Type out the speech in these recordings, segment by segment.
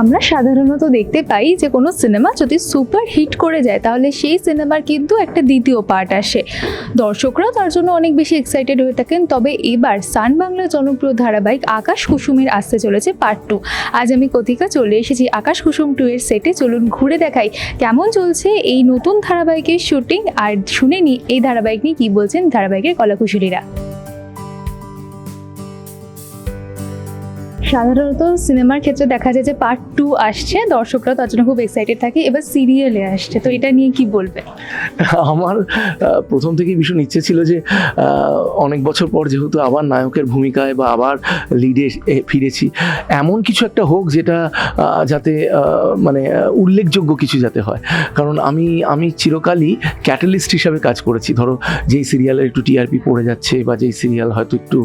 আমরা সাধারণত দেখতে পাই যে কোনো সিনেমা যদি সুপার হিট করে যায়, তাহলে সেই সিনেমার কিন্তু একটা দ্বিতীয় পার্ট আসে। দর্শকরাও তার জন্য অনেক বেশি এক্সাইটেড হয়ে থাকেন। তবে এবার সান বাংলার জনপ্রিয় ধারাবাহিক আকাশ কুসুমের আসতে চলেছে পার্ট টু আজ আমি কথিকা চলে এসেছি আকাশ কুসুম টু এর সেটে চলুন ঘুরে দেখাই কেমন চলছে এই নতুন ধারাবাহিকের শুটিং আর শুনে নি এই ধারাবাহিক নিয়ে কী বলছেন ধারাবাহিকের কলাকুশলীরা। সাধারণত সিনেমার ক্ষেত্রে দেখা যায় যে পার্ট টু আসছে দর্শকরা তার জন্য খুব এক্সাইটেড থাকে, এবার সিরিয়ালে আসছে। তো এটা নিয়ে কি বলবে? আমার প্রথম থেকেই ভীষণ ইচ্ছে ছিল যে অনেক বছর পর যেহেতু আবার নায়কের ভূমিকায় বা আবার লিডে ফিরেছি, এমন কিছু একটা হোক যেটা যাতে মানে উল্লেখযোগ্য কিছু যাতে হয়। কারণ আমি আমি চিরকালই ক্যাটালিস্ট হিসাবে কাজ করেছি। ধরো, যেই সিরিয়ালের একটু টিআরপি পড়ে যাচ্ছে বা যেই সিরিয়াল হয়তো একটু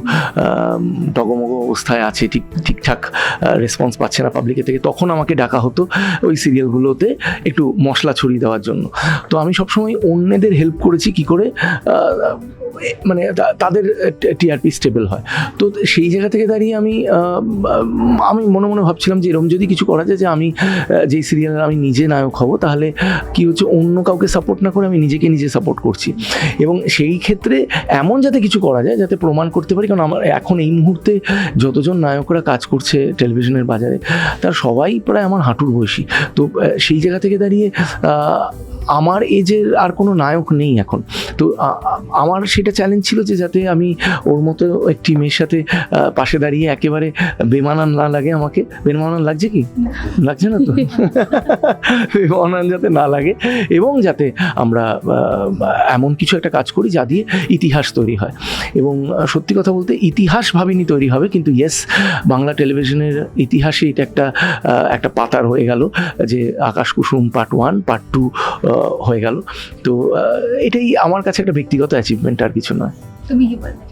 টগমগ অবস্থায় আছে ঠিক ঠিক ঠিকঠাক রেসপন্স পাচ্ছে না পাবলিকের থেকে, তখন আমাকে ডাকা হতো ওই সিরিয়ালগুলোতে একটু মশলা ছড়িয়ে দেওয়ার জন্য। তো আমি সবসময় অন্যদের হেল্প করেছি কি করে মানে তাদের টিআরপি স্টেবল হয়। তো সেই জায়গা থেকে দাঁড়িয়ে আমি আমি মনে মনে ভাবছিলাম যে এরকম যদি কিছু করা যায় যে আমি যেই সিরিয়ালের আমি নিজে নায়ক হব, তাহলে কি হচ্ছে অন্য কাউকে সাপোর্ট না করে আমি নিজেকে নিজে সাপোর্ট করছি। এবং সেই ক্ষেত্রে এমন যাতে কিছু করা যায়, যাতে প্রমাণ করতে পারি, কারণ আমার এখন এই মুহূর্তে যতজন নায়করা কাজ করছে টেলিভিশনের বাজারে, তার সবাই প্রায় আমার হাঁটুর বয়সী। তো সেই জায়গা থেকে দাঁড়িয়ে আমার এজের আর কোনো নায়ক নেই এখন। তো আমার সেটা চ্যালেঞ্জ ছিল যে যাতে আমি ওর মতো একটি মেয়ের সাথে পাশে দাঁড়িয়ে একেবারে বেমানান না লাগে আমাকে। বেমানান লাগছে কি? লাগছে না তো? বেমানান যাতে না লাগে এবং যাতে আমরা এমন কিছু একটা কাজ করি যা দিয়ে ইতিহাস তৈরি হয়। এবং সত্যি কথা বলতে ইতিহাস ভাবিনি তৈরি হবে কিন্তু ইয়েস বাংলা টেলিভিশনের ইতিহাসে এটা একটা একটা পাতার হয়ে গেল যে Akash Kusum part one part two হয়ে গেল। তো এটাই আমার কাছে একটা ব্যক্তিগত অ্যাচিভমেন্ট আর কিছু নয়। তুমি কি বলবে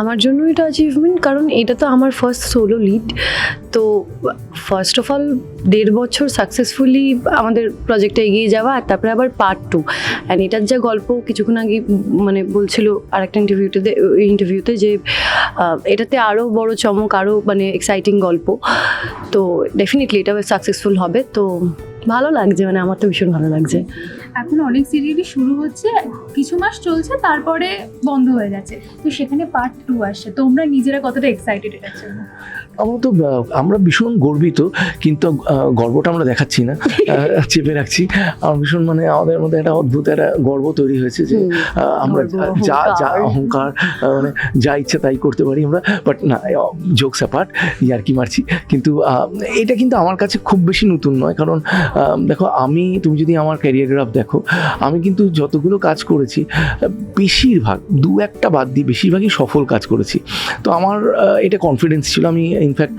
আমার জন্য এটা অ্যাচিভমেন্ট কারণ এটা তো আমার ফার্স্ট সোলো লিড তো ফার্স্ট অফ অল দেড় বছর সাকসেসফুলি আমাদের প্রজেক্টে এগিয়ে যাওয়া আর তারপরে আবার পার্ট টু অ্যান্ড এটার যা গল্প কিছুক্ষণ আগে মানে বলছিল আরেকটা ইন্টারভিউতে ইন্টারভিউতে যে এটাতে আরও বড় চমক আরও মানে এক্সাইটিং গল্প। তো ডেফিনেটলি এটা সাকসেসফুল হবে। তো ভালো লাগছে মানে আমার তো ভীষণ ভালো লাগছে। এখন অনেক সিরিয়ালি শুরু হচ্ছে, কিছু মাস চলছে, তারপরে বন্ধ হয়ে যাচ্ছে। তো সেখানে পার্ট টু আসছে, তোমরা নিজেরা কতটা এক্সাইটেড এটার জন্য? আমরা তো আমরা ভীষণ গর্বিত কিন্তু গর্বটা আমরা দেখাচ্ছি না চেপে রাখছি। আমার ভীষণ মানে আমাদের মধ্যে একটা অদ্ভুত একটা গর্ব তৈরি হয়েছে যে আমরা যা যা অহংকার। মানে যা ইচ্ছা তাই করতে পারি আমরা বাট না জোকস অ্যাপার্ট ইয়ার কি মারছি। কিন্তু এটা কিন্তু আমার কাছে খুব বেশি নতুন নয় কারণ দেখো আমি তুমি যদি আমার ক্যারিয়ারগ্রাফ দেখো আমি কিন্তু যতগুলো কাজ করেছি বেশিরভাগ দু একটা বাদ দিয়ে বেশিরভাগই সফল কাজ করেছি। তো আমার এটা কনফিডেন্স ছিল আমি ইনফ্যাক্ট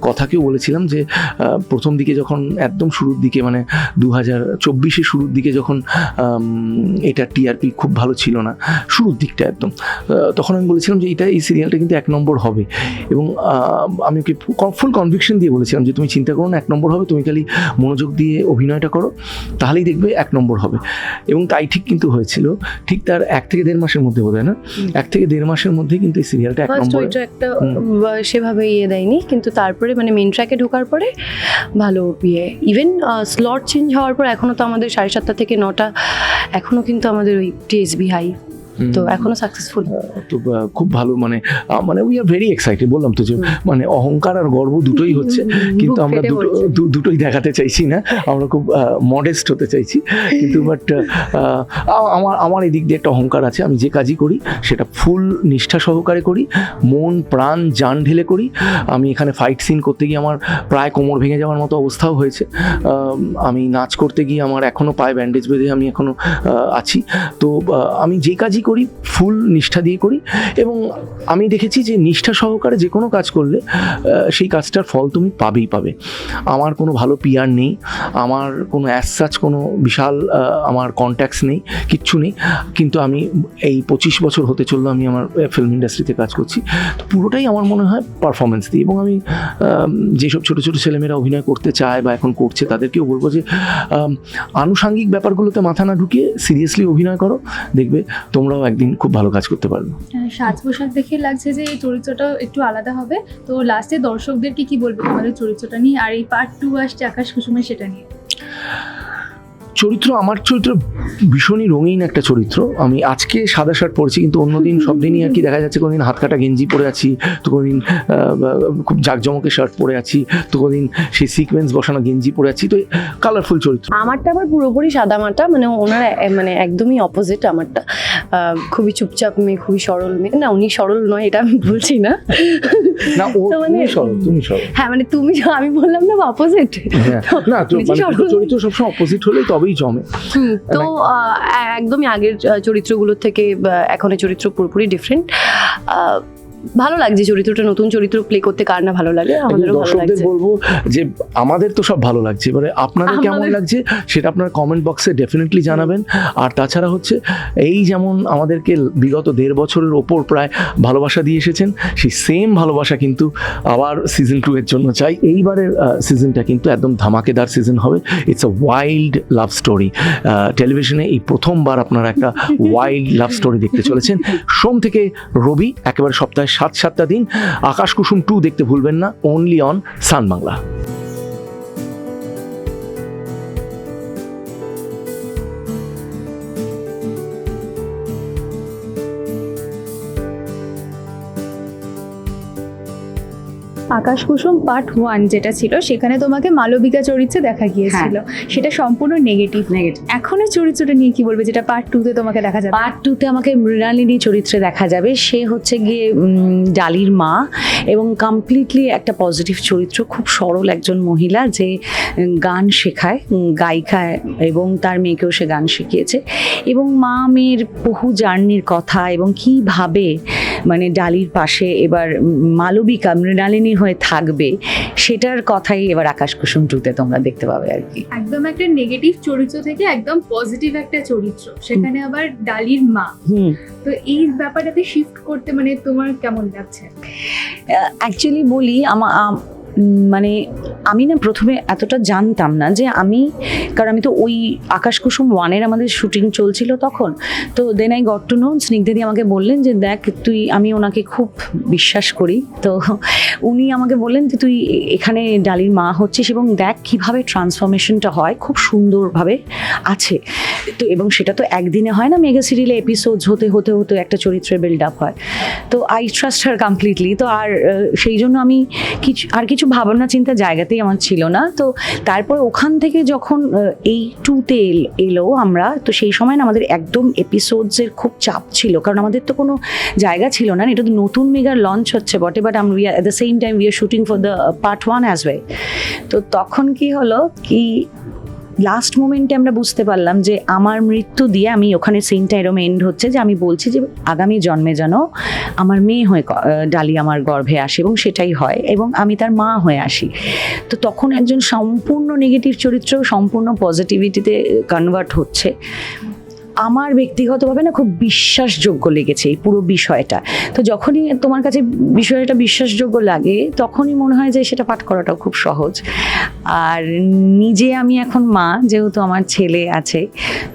কথাকেও বলেছিলাম যে প্রথম দিকে যখন একদম শুরুর দিকে মানে দু হাজার চব্বিশে শুরুর দিকে যখন এটা টিআরপি খুব ভালো ছিল না শুরুর দিকটা একদম তখন আমি বলেছিলাম যে এটা এই সিরিয়ালটা কিন্তু এক নম্বর হবে। এবং আমি ওকে ফুল কনভিকশন দিয়ে বলেছিলাম যে তুমি চিন্তা করো না এক নম্বর হবে তুমি খালি মনোযোগ দিয়ে অভিনয়টা করো তাহলেই দেখবে এক নম্বর হবে। এবং তাই ঠিক কিন্তু হয়েছিল ঠিক তার এক থেকে দেড় মাসের মধ্যে বোধ হয় না এক থেকে দেড় মাসের মধ্যে কিন্তু এই সিরিয়ালটা এক নম্বর ওইটা একটা হুম। বা সেভাবে ইয়ে দেয়নি, কিন্তু তারপরে মানে মেন ট্র্যাকে ঢোকার পরে ভালো ইয়ে। ইভেন স্লট চেঞ্জ হওয়ার পর এখনও তো আমাদের সাড়ে সাতটা থেকে নটা এখনও কিন্তু আমাদের ওই টিএসবি হাই তো এখনও সাকসেসফুল তো খুব ভালো মানে মানে উই আর ভেরি এক্সাইটেড বললাম তো যে মানে অহংকার আর গর্ব দুটোই হচ্ছে কিন্তু আমরা দুটো দুটোই দেখাতে চাইছি না আমরা খুব মডেস্ট হতে চাইছি কিন্তু বাট আমার আমার এই দিক দিয়ে একটা অহংকার আছে আমি যে কাজই করি সেটা ফুল নিষ্ঠা সহকারে করি মন প্রাণ জান ঢেলে করি আমি এখানে ফাইট সিন করতে গিয়ে আমার প্রায় কোমর ভেঙে যাওয়ার মতো অবস্থাও হয়েছে আমি নাচ করতে গিয়ে আমার এখনও পায়ে ব্যান্ডেজ বেঁধে আমি এখনও আছি তো আমি যে কাজই করি, ফুল নিষ্ঠা দিয়ে করি এবং আমি দেখেছি যে নিষ্ঠা সহকারে যে কোনো কাজ করলে সেই কাজটার ফল তুমি পাবেই পাবে। আমার কোনো ভালো পিয়ার নেই, আমার কোনো অ্যাজ সাচ কোনো বিশাল আমার কন্ট্যাক্টস নেই, কিচ্ছু নেই। কিন্তু আমি এই পঁচিশ বছর হতে চলল আমি আমার ফিল্ম ইন্ডাস্ট্রিতে কাজ করছি। তো পুরোটাই আমার মনে হয় পারফরমেন্স দিয়ে এবং আমি যেসব ছোটো ছোটো ছেলেমেয়েরা অভিনয় করতে চায় বা এখন করছে, তাদেরকেও বলব যে আনুষাঙ্গিক ব্যাপারগুলোতে মাথা না ঢুকিয়ে সিরিয়াসলি অভিনয় করো। দেখবে তোমরা আমরাও একদিন খুব ভালো কাজ করতে পারব। হ্যাঁ, সাজ পোশাক দেখে লাগছে যে এই চরিত্রটা একটু আলাদা হবে। তো লাস্টে দর্শকদেরকে কি বলবে তোমাদের চরিত্রটা নিয়ে? আর এই পার্ট টু আসছে আকাশ কুসুমের সেটা নিয়ে। চরিত্র আমার চরিত্র ভীষণই রঙিন একটা চরিত্র। আমি আজকে সাদা শার্ট পরেছি কিন্তু অন্যদিন সব দিনই আর কি দেখা যাচ্ছে কোনোদিন হাত কাটা গেঞ্জি পরে আছি তো কোনোদিন খুব জাঁকজমকের শার্ট পরে আছি তো কোনোদিন সেই সিকোয়েন্স বসানো গেঞ্জি পরে আছি তো কালারফুল চরিত্র। আমারটা আবার পুরোপুরি সাদা মাটা মানে ওনার মানে একদমই অপোজিট আমারটা। খুবই চুপচাপ মেয়ে খুবই সরল মেয়ে। না উনি সরল নয় এটা আমি বলছি না। না ও মানে- তুমি সরো তুমি সরো হ্যাঁ মানে তুমি আমি বললাম না অপোজিট হ্যাঁ, না মানে সরল। চরিত্র সবসময় অপোজিট হলেই তবেই জমে। তো একদমই আগের চরিত্রগুলোর থেকে এখন এখনের চরিত্র পুরোপুরি ডিফারেন্ট ভালো লাগছে চরিত্রটা নতুন চরিত্র প্লে করতে কার না ভালো লাগে? আমাদেরও ভালো দর্শকদের লাগছে। বলব যে আমাদের তো সব ভালো লাগছে। এবারে আপনাদের কেমন লাগছে সেটা আপনার কমেন্ট বক্সে ডেফিনেটলি জানাবেন। আর তাছাড়া হচ্ছে এই যেমন আমাদেরকে বিগত দেড় বছরের ওপর প্রায় ভালোবাসা দিয়ে এসেছেন সেই সেম ভালোবাসা কিন্তু আবার সিজন টু এর জন্য চাই। এইবারের সিজনটা কিন্তু একদম ধামাকেদার সিজন হবে। It's a wild love story টেলিভিশনে এই প্রথমবার আপনারা একটা ওয়াইল্ড লাভ স্টোরি দেখতে চলেছেন। সোম থেকে রবি একেবারে সপ্তাহে সাত সাতটা দিন আকাশ কুসুম টু দেখতে ভুলবেন না only on Sun Bangla. Akash Kusum part one যেটা ছিল সেখানে তোমাকে মালবিকা চরিত্রে দেখা গিয়েছিল। সেটা সম্পূর্ণ নেগেটিভ নেগেটিভ এখনের চরিত্রটা নিয়ে কি বলবে? যেটা পার্ট টুতে তোমাকে দেখা যাবে। পার্ট টুতে আমাকে মৃণালিনী চরিত্রে দেখা যাবে। সে হচ্ছে গিয়ে ডালির মা এবং কমপ্লিটলি একটা পজিটিভ চরিত্র খুব সরল একজন মহিলা যে গান শেখায় গায়িকা এবং তার মেয়েকেও সে গান শিখিয়েছে। এবং মা মেয়ের বহু জার্নির কথা এবং কীভাবে মানে ডালির পাশে এবার মালবিকা মৃণালিনী হয়ে থাকবে সেটার কথাই এবার আকাশ কুসুম টুতে তোমরা দেখতে পাবে আর কি। একদম একটা নেগেটিভ চরিত্র থেকে একদম পজিটিভ একটা চরিত্র। সেখানে আবার ডালির মা। হুম। তো এই ব্যাপারটাতে শিফট করতে মানে তোমার কেমন লাগছে? অ্যাকচুয়ালি বলি আমার আম- মানে আমি না প্রথমে এতটা জানতাম না যে আমি, কারণ আমি তো ওই আকাশ কুসুম ওয়ানের আমাদের শুটিং চলছিল তখন, তো then I got to know স্নিগ্ধাদি আমাকে বললেন যে, দেখ, তুই, আমি ওনাকে খুব বিশ্বাস করি। তো উনি আমাকে বললেন যে, তুই এখানে ডালির মা হচ্ছিস এবং দেখ কীভাবে ট্রান্সফরমেশনটা হয়, খুব সুন্দরভাবে আছে। তো এবং সেটা তো একদিনে হয় না, মেগা সিরিয়ালে এপিসোডস হতে হতে হতে একটা চরিত্রের বিল্ড আপ হয়। তো আই ট্রাস্ট হার কমপ্লিটলি তো আর সেই জন্য আমি কিছু, আর কিছু ভাবনা চিন্তা জায়গাতেই আমার ছিল না। তো তারপর ওখান থেকে যখন এই টুতে এলো আমরা, তো সেই সময় না আমাদের একদম এপিসোডসের খুব চাপ ছিল। কারণ আমাদের তো কোনো জায়গা ছিল না। এটা তো নতুন মেগার লঞ্চ হচ্ছে বটে বাট আমি we at the same time we are shooting for the part one as well তো তখন কি হলো, কি লাস্ট মোমেন্টে আমরা বুঝতে পারলাম যে আমার মৃত্যু দিয়ে আমি ওখানে সিনটা এরম এন্ড হচ্ছে যে আমি বলছি যে আগামী জন্মে যেন আমার মেয়ে হয়ে ডালি আমার গর্ভে আসে এবং সেটাই হয় এবং আমি তার মা হয়ে আসি। তো তখন একজন সম্পূর্ণ নেগেটিভ চরিত্র, সম্পূর্ণ পজিটিভিটিতে কনভার্ট হচ্ছে। আমার ব্যক্তিগতভাবে না খুব বিশ্বাসযোগ্য লেগেছে এই পুরো বিষয়টা। তো যখনই তোমার কাছে বিষয়টা বিশ্বাসযোগ্য লাগে, তখনই মনে হয় যে সেটা পাঠ করাটাও খুব সহজ। আর নিজে আমি এখন মা, যেহেতু আমার ছেলে আছে,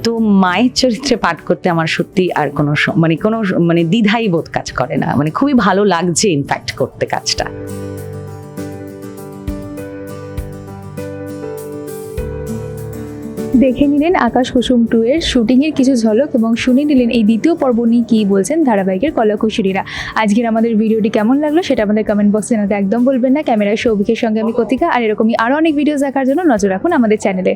তো মায়ের চরিত্রে পাঠ করতে আমার সত্যি আর কোনো মানে কোনো মানে দ্বিধাই বোধ কাজ করে না। মানে খুবই ভালো লাগছে ইনফ্যাক্ট করতে কাজটা। দেখে নিলেন আকাশ কুসুম টু এর শুটিং এর কিছু ঝলক এবং শুনে নিলেন এই দ্বিতীয় পর্ব নিয়ে কি বলছেন ধারাবাহিকের কলাকুশলীরা। আজকের আমাদের ভিডিওটি কেমন লাগল সেটা আমাদের কমেন্ট বক্সে জানাতে একদম বলবেন না। ক্যামেরায় সৌভিকের সঙ্গে আমি কতিকা। আর এরকমই আরও অনেক ভিডিও দেখার জন্য নজর রাখুন আমাদের চ্যানেলে